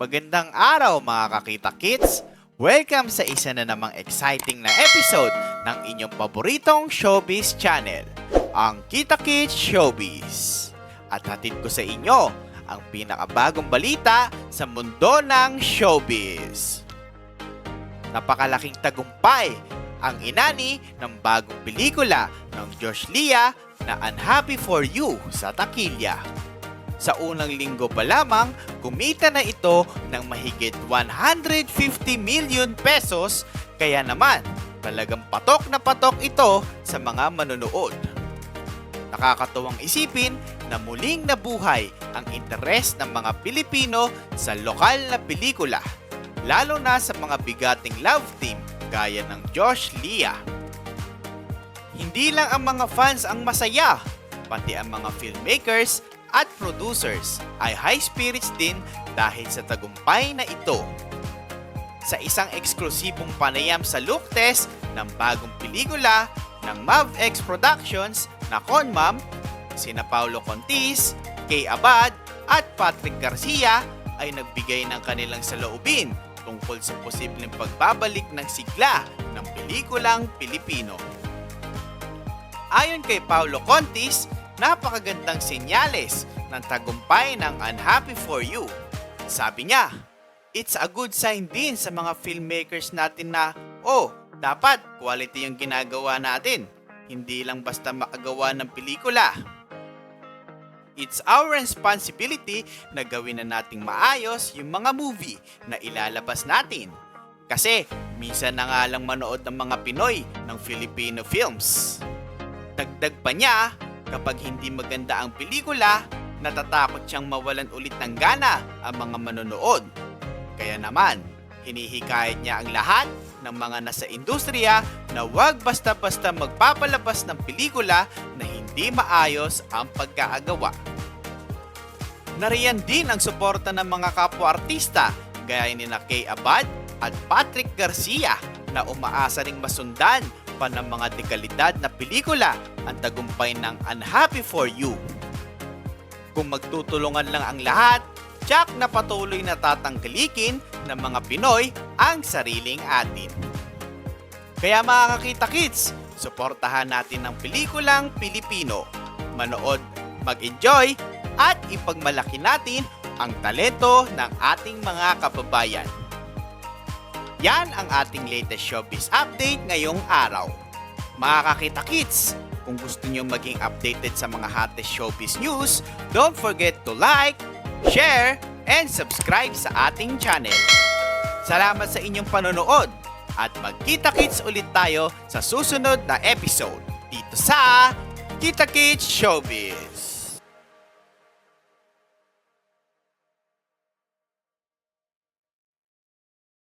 Magandang araw mga kakita kits! Welcome sa isa na namang exciting na episode ng inyong paboritong showbiz channel, ang Kita Kids Showbiz. At hatid ko sa inyo ang pinakabagong balita sa mundo ng showbiz. Napakalaking tagumpay ang inani ng bagong pelikula ng Josh Lia na Unhappy For You sa Takilya. Sa unang linggo pa lamang, kumita na ito ng mahigit 150 million pesos kaya naman talagang patok na patok ito sa mga manonood. Nakakatuwang isipin na muling nabuhay ang interes ng mga Pilipino sa lokal na pelikula, lalo na sa mga bigating love team gaya ng Josh Lia. Hindi lang ang mga fans ang masaya, pati ang mga filmmakers at producers ay high spirits din dahil sa tagumpay na ito. Sa isang eksklusibong panayam sa look test ng bagong pelikula ng MavX Productions na Conmam, sina Paulo Contis, Kay Abad at Patrick Garcia ay nagbigay ng kanilang saloobin tungkol sa posibleng pagbabalik ng sigla ng pelikulang Pilipino. Ayon kay Paulo Contis, napakagandang senyales ng tagumpay ng Unhappy For You. Sabi niya, it's a good sign din sa mga filmmakers natin na, oh, dapat quality yung ginagawa natin. Hindi lang basta makagawa ng pelikula. It's our responsibility na gawin na nating maayos yung mga movie na ilalabas natin. Kasi minsan na nga lang manood ng mga Pinoy ng Filipino films. Dagdag pa niya, kapag hindi maganda ang pelikula, natatakot siyang mawalan ulit ng gana ang mga manonood. Kaya naman, hinihikayat niya ang lahat ng mga nasa industriya na huwag basta-basta magpapalabas ng pelikula na hindi maayos ang pagkaagawa. Nariyan din ang suporta ng mga kapwa-artista gaya ni na Kay Abad at Patrick Garcia na umaasa ring masundan pa ng mga dekalidad na pelikula ang tagumpay ng Unhappy For You. Kung magtutulungan lang ang lahat, tiyak na patuloy na tatangkilikin ng mga Pinoy ang sariling atin. Kaya mga kakita kids, suportahan natin ang pelikulang Pilipino. Manood, mag-enjoy, at ipagmalaki natin ang talento ng ating mga kababayan. Yan ang ating latest showbiz update ngayong araw. Mga kakita kids, kung gusto nyo maging updated sa mga hottest showbiz news, don't forget to like, share, and subscribe sa ating channel. Salamat sa inyong panonood at magkita-kits ulit tayo sa susunod na episode dito sa Kita Kids Showbiz.